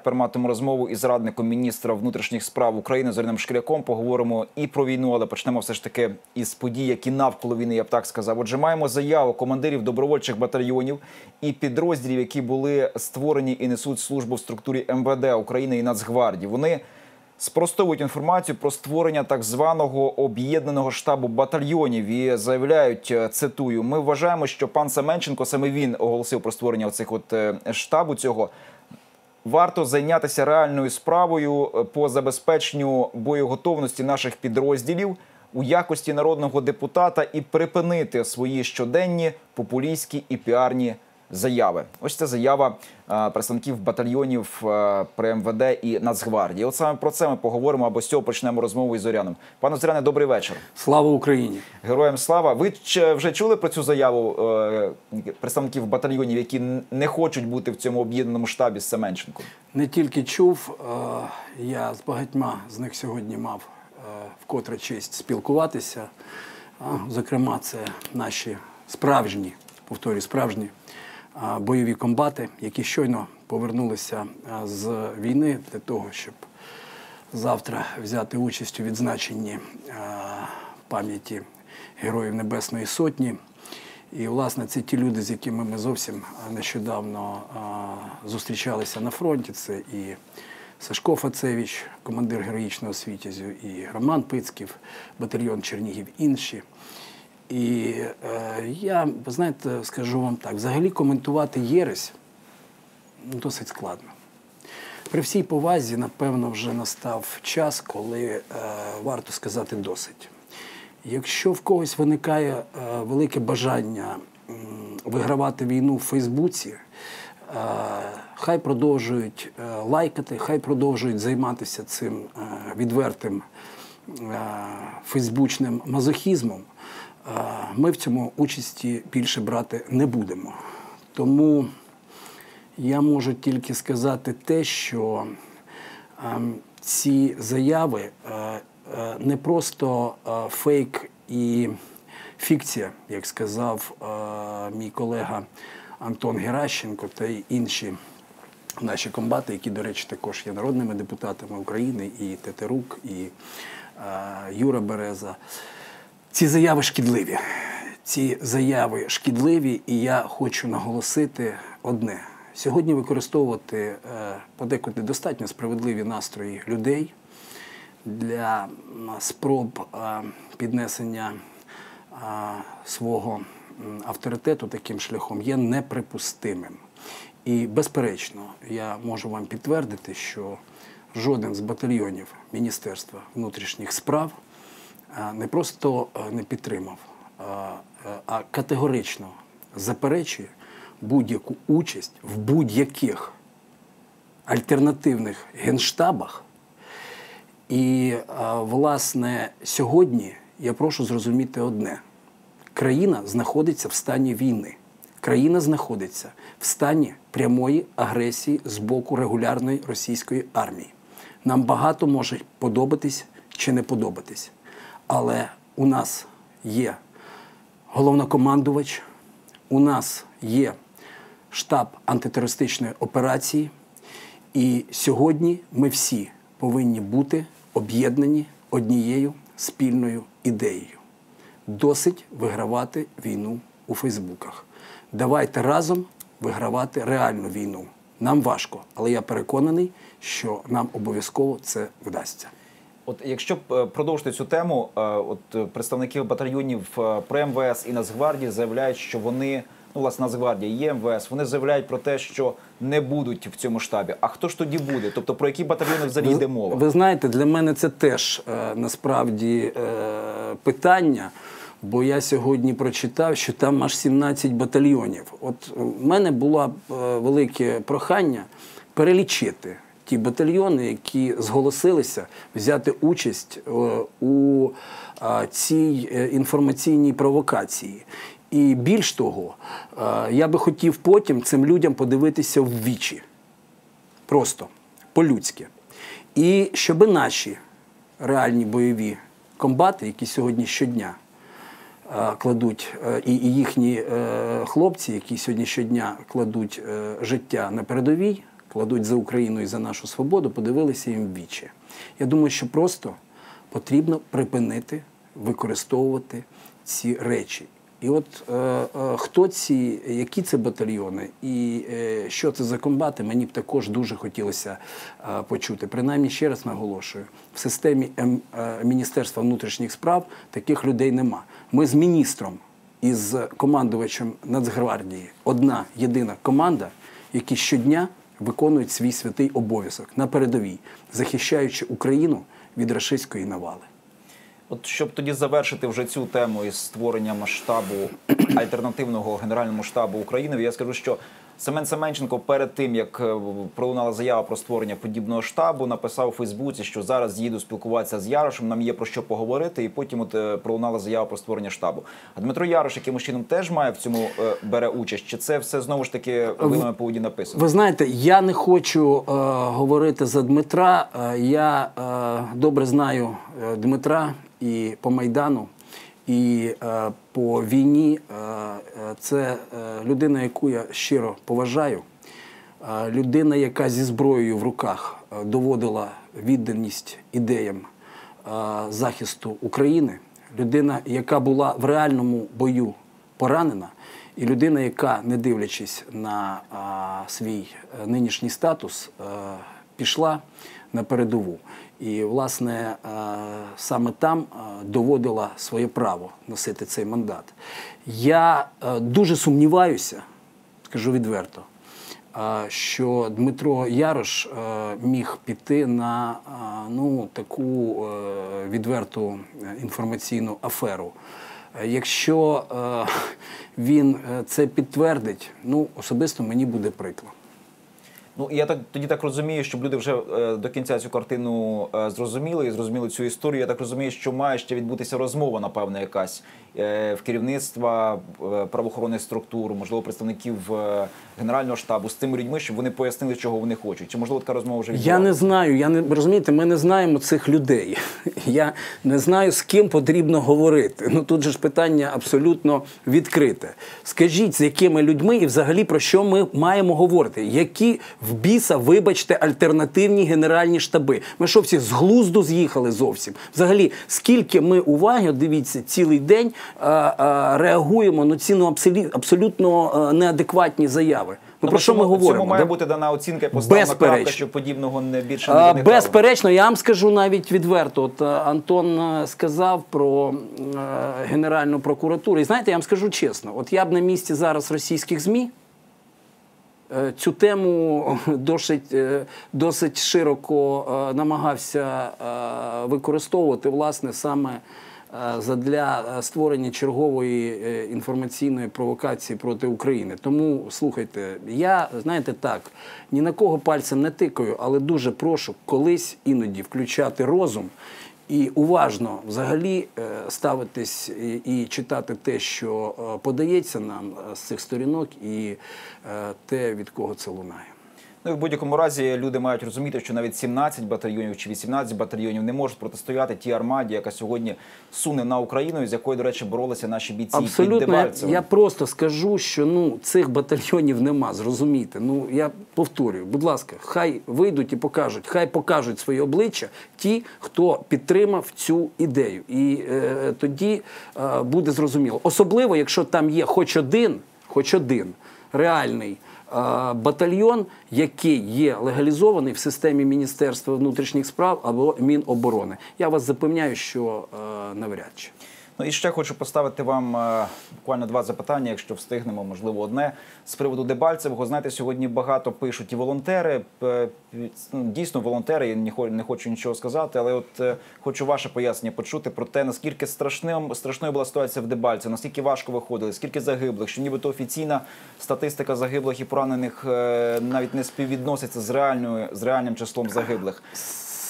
Тепер матимемо розмову із радником міністра внутрішніх справ України Зоряним Шкіряком. Поговоримо і про війну, але почнемо все ж таки із подій, які навколо війни, я б так сказав. Отже, маємо заяву командирів добровольчих батальйонів і підрозділів, які були створені і несуть службу в структурі МВД України і Нацгвардії. Вони спростовують інформацію про створення так званого об'єднаного штабу батальйонів і заявляють, е, цитую: ми вважаємо, що пан Семенченко саме він оголосив про створення цих от е, штабу цього. Варто зайнятися реальною справою е, по забезпеченню боєготовності наших підрозділів у якості народного депутата і припинити свої щоденні популістські і піарні заяви. Ось це заява е, представників батальйонів е, при МВД і Нацгвардії. От саме про це ми поговоримо або з цього почнемо розмову із Зоряном. Пане Зоряне, добрий вечір. Слава Україні! Героям слава. Ви вже чули про цю заяву е, представників батальйонів, які не хочуть бути в цьому об'єднаному штабі з Семенченком? Не тільки чув, я з багатьма з них сьогодні мав вкотре честь спілкуватися. Зокрема, це наші справжні, повторюю, справжні бойові комбати, які щойно повернулися з війни для того, щоб завтра взяти участь у відзначенні пам'яті Героїв Небесної Сотні. І, власне, це ті люди, з якими ми зовсім нещодавно зустрічалися на фронті. Це і Сашко Фацевич, командир героїчного світязю, і Роман Пицьків, батальйон Чернігів, інші. І е, я, ви знаєте, скажу вам так: взагалі коментувати єресь досить складно. При всій повазі, напевно, вже настав час, коли е, варто сказати досить. Якщо в когось виникає е, велике бажання м, вигравати війну в Фейсбуці, е, хай продовжують е, лайкати, хай продовжують займатися цим е, відвертим е, фейсбучним мазохізмом. Ми в цьому участі більше брати не будемо. Тому я можу тільки сказати те, що ці заяви не просто фейк і фікція, як сказав мій колега Антон Геращенко та й інші наші комбати, які, до речі, також є народними депутатами України, і Тетерук, і Юра Береза. Ці заяви шкідливі. Ці заяви шкідливі, і я хочу наголосити одне: сьогодні використовувати е, подекуди достатньо справедливі настрої людей для спроб е, піднесення е, свого авторитету таким шляхом є неприпустимим. І безперечно, я можу вам підтвердити, що жоден з батальйонів Міністерства внутрішніх справ не просто е, не підтримав, а, е, категорично заперечує будь-яку участь в будь-яких альтернативних генштабах. І, е, власне, сьогодні я прошу зрозуміти одне: країна знаходиться в стані війни. Країна знаходиться в стані прямої агресії з боку регулярної російської армії. Нам багато може подобатись чи не подобатись. Але у нас є головнокомандувач, у нас є штаб антитерористичної операції, і сьогодні ми всі повинні бути об'єднані однією спільною ідеєю. Досить вигравати війну у Фейсбуках. Давайте разом вигравати реальну війну. Нам важко, але я переконаний, що нам обов'язково це вдасться. От якщо е, продовжити цю тему, е, от е, представники батальйонів при МВС і Нацгвардії заявляють, що вони, ну власне, Нацгвардія є МВС, вони заявляють про те, що не будуть в цьому штабі. А хто ж тоді буде? Тобто про які батальйони взагалі йде мова? Ви знаєте, для мене це теж е, насправді е, питання. Бо я сьогодні прочитав, що там аж 17 батальйонів. От у мене було велике прохання перелічити ті батальйони, які зголосилися взяти участь е, у е, цій е, інформаційній провокації. І більш того, я би хотів потім цим людям подивитися в вічі просто по-людськи. І щоб наші реальні бойові комбати, які сьогодні щодня кладуть, і, їхні хлопці, які сьогодні щодня кладуть життя на передовій, кладуть за Україну і за нашу свободу, подивилися їм в вічі. Я думаю, що просто потрібно припинити використовувати ці речі. І от е, е, хто ці, які це батальйони і е, що це за комбати, мені б також дуже хотілося е, почути. Принаймні, ще раз наголошую, в системі М, е, Міністерства внутрішніх справ таких людей нема. Ми з міністром і з командувачем Нацгвардії одна єдина команда, які щодня виконують свій святий обов'язок на передовій, захищаючи Україну від рашистської навали. От щоб тоді завершити вже цю тему із створення масштабу альтернативного генеральному штабу України, я скажу, що Семен Семенченко перед тим як е, пролунала заява про створення подібного штабу, написав у Фейсбуці, що зараз їду спілкуватися з Ярошем. Нам є про що поговорити, і потім от е, пролунала заява про створення штабу. А Дмитро Ярош, якимось чином теж має в цьому е, бере участь, чи це все знову ж таки вилами поводі написано? Ви знаєте, я не хочу е, говорити за Дмитра. Я е, добре знаю Дмитра і по Майдану, і е, по війні. Е, е, це е, людина, яку я щиро поважаю. Е, людина, яка зі зброєю в руках е, доводила відданість ідеям захисту України. Людина, яка була в реальному бою поранена, і людина, яка, не дивлячись на свій нинішній статус, пішла на передову. І, власне, е, саме там е, доводила своє право носити цей мандат. Я е, дуже сумніваюся, скажу відверто, що Дмитро Ярош міг піти на ну, таку відверту інформаційну аферу. Якщо він це підтвердить, ну особисто мені буде прикро. Ну я так тоді так розумію, щоб люди вже е, до кінця цю картину е, зрозуміли і зрозуміли цю історію. Я так розумію, що має ще відбутися розмова, напевно, якась в керівництва е, правоохоронних структур, можливо, представників е, генерального штабу з тими людьми, щоб вони пояснили, чого вони хочуть. Чи можливо така розмова вже Я не знаю, я не розумієте, ми не знаємо цих людей. Я не знаю, з ким потрібно говорити. Ну тут же ж питання абсолютно відкрите. Скажіть, з якими людьми і взагалі про що ми маємо говорити? Які в біса, вибачте, альтернативні генеральні штаби? Ми що всі з глузду з'їхали зовсім? Взагалі, скільки ми уваги, дивіться, цілий день реагуємо на ці ну, абсолютно неадекватні заяви. Ну, про що ми говоримо? Цьому має бути дана оцінка поставлена крапка, що подібного не більше не виникало. Безперечно, я вам скажу навіть відверто. От е, Антон е, сказав про е, Генеральну прокуратуру. І знаєте, я вам скажу чесно: от я б на місці зараз російських ЗМІ е, цю тему досить, е, досить широко е, намагався е, використовувати, власне, саме. Е, Задля е, створення чергової е, інформаційної провокації проти України. Тому слухайте, я знаєте так, ні на кого пальцем не тикаю, але дуже прошу колись іноді включати розум і уважно взагалі ставитись і, читати те, що подається нам з цих сторінок, і те, від кого це лунає. Ну і в будь-якому разі люди мають розуміти, що навіть 17 батальйонів чи 18 батальйонів не можуть протистояти тій армаді, яка сьогодні суне на Україну, з якою, до речі, боролися наші бійці під Абсолютно, я, Дебальцевим. я просто скажу, що ну цих батальйонів нема, зрозумійте. Ну я повторюю, будь ласка, хай вийдуть і покажуть, хай покажуть своє обличчя ті, хто підтримав цю ідею. І е, тоді е, буде зрозуміло. Особливо, якщо там є хоч один, хоч один реальний. е, Батальйон, який є легалізований в системі Міністерства внутрішніх справ або Міноборони, я вас запевняю, що е, навряд чи. Ну і ще хочу поставити вам е, буквально два запитання, якщо встигнемо, можливо, одне з приводу Дебальцевого. Знаєте, сьогодні багато пишуть і волонтери. ну, Дійсно, волонтери. Я не хочу нічого сказати, але от е, хочу ваше пояснення почути про те, наскільки страшним страшною була ситуація в Дебальці, наскільки важко виходили, скільки загиблих, що нібито офіційна статистика загиблих і поранених е, навіть не співвідноситься з реальною з реальним числом загиблих.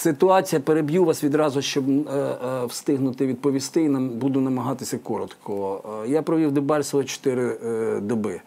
Ситуація переб'ю вас відразу, щоб е, е, встигнути відповісти, і нам буду намагатися коротко. Е, я провів Дебальцево 4 е, доби.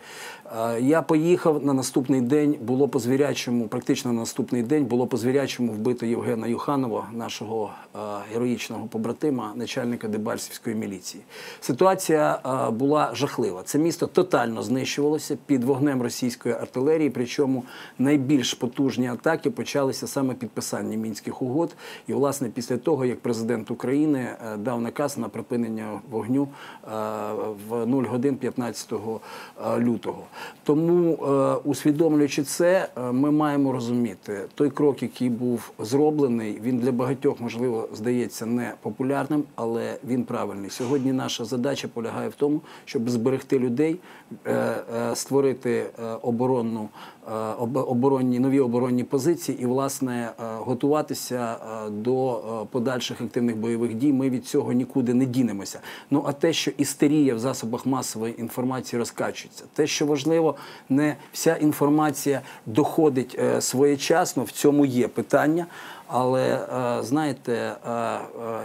Е, Я поїхав на наступний день. Було по звірячому, практично на наступний день було по звірячому вбито Євгена Юханова, нашого е, героїчного побратима, начальника Дебальцівської міліції. Ситуація е, була жахлива. Це місто тотально знищувалося під вогнем російської артилерії. Причому найбільш потужні атаки почалися саме підписанням мінських угод. І, власне, після того, як президент України дав наказ на припинення вогню в 0 годин 15 е, лютого. Тому, е, усвідомлюючи це, е, ми маємо розуміти, той крок, який був зроблений, він для багатьох, можливо, здається не популярним, але він правильний. Сьогодні наша задача полягає в тому, щоб зберегти людей, е, створити оборонну оборонні нові оборонні позиції і власне готуватися до подальших активних бойових дій. Ми від цього нікуди не дінемося. Ну а те, що істерія в засобах масової інформації розкачується, те, що важливо, не вся інформація доходить е, своєчасно. В цьому є питання. Але е, знаєте, е,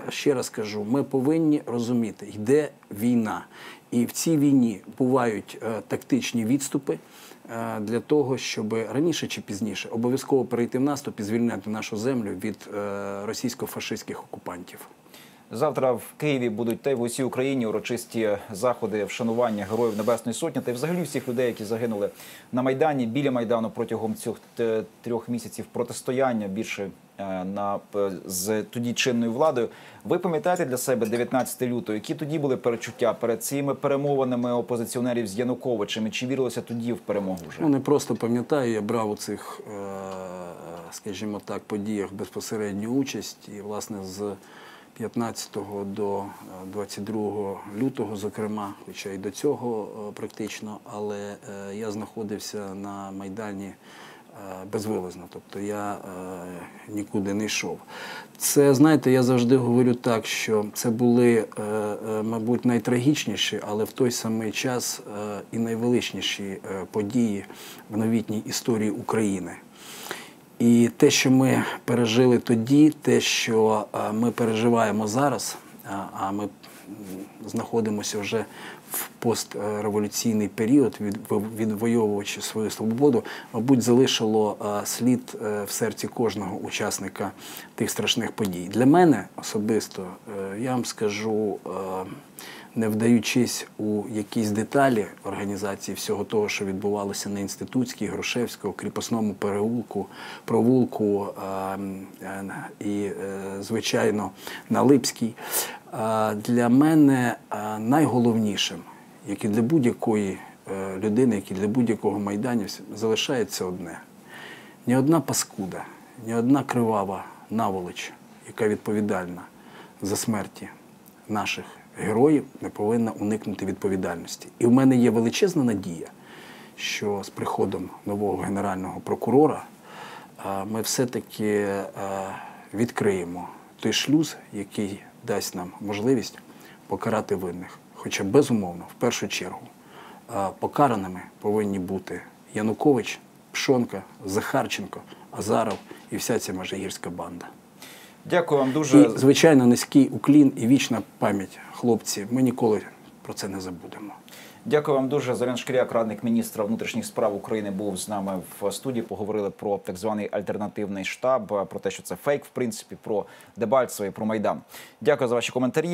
ще раз кажу, ми повинні розуміти, йде війна, і в цій війні бувають тактичні відступи для того, щоб раніше чи пізніше обов'язково перейти в наступ і звільнити нашу землю від російсько-фашистських окупантів. Завтра в Києві будуть та й в усій Україні урочисті заходи вшанування героїв Небесної Сотні та й взагалі всіх людей, які загинули на майдані біля майдану протягом цих трьох місяців протистояння більше е, на з тоді чинною владою. Ви пам'ятаєте для себе 19 лютого, які тоді були перечуття перед цими перемовинами опозиціонерів з Януковичем? Чи вірилося тоді в перемогу вже? Ну не просто пам'ятаю, я брав у цих, е, скажімо так, подіях безпосередню участь і власне з 15 до е, 22 лютого, зокрема, хоча й до цього е, практично, але е, я знаходився на майдані е, безвилазно, тобто я е, нікуди не йшов. Це знаєте, я завжди говорю так, що це були, е, е, мабуть, найтрагічніші, але в той самий час е, і найвеличніші е, події в новітній історії України. І те, що ми пережили тоді, те, що е, ми переживаємо зараз, а- а ми знаходимося вже в постреволюційний період, від- відвоюючи свою свободу, мабуть, залишило е, слід е, в серці кожного учасника тих страшних подій. Для мене особисто, е, я вам скажу, е, не вдаючись у якісь деталі організації всього того, що відбувалося на інститутській, Грушевського, кріпосному переулку, провулку е, і, е, звичайно, на Липській, для мене найголовнішим, як і для будь-якої е, людини, як і для будь-якого майданівця, залишається одне: ні одна паскуда, ні одна кривава наволоч, яка відповідальна за смерті наших героїв, не повинна уникнути відповідальності. І в мене є величезна надія, що з приходом нового генерального прокурора е, ми все-таки е, відкриємо той шлюз, який дасть нам можливість покарати винних. Хоча, безумовно, в першу чергу, е, покараними повинні бути Янукович, Пшонка, Захарченко, Азаров і вся ця межигірська банда. Дякую вам дуже. І, звичайно, низький уклін і вічна пам'ять, хлопці. Ми ніколи про це не забудемо. Дякую вам дуже. Зорян Шкіряк, радник міністра внутрішніх справ України, був з нами в студії. Поговорили про так званий альтернативний штаб, про те, що це фейк, в принципі, про Дебальцево і про Майдан. Дякую за ваші коментарі.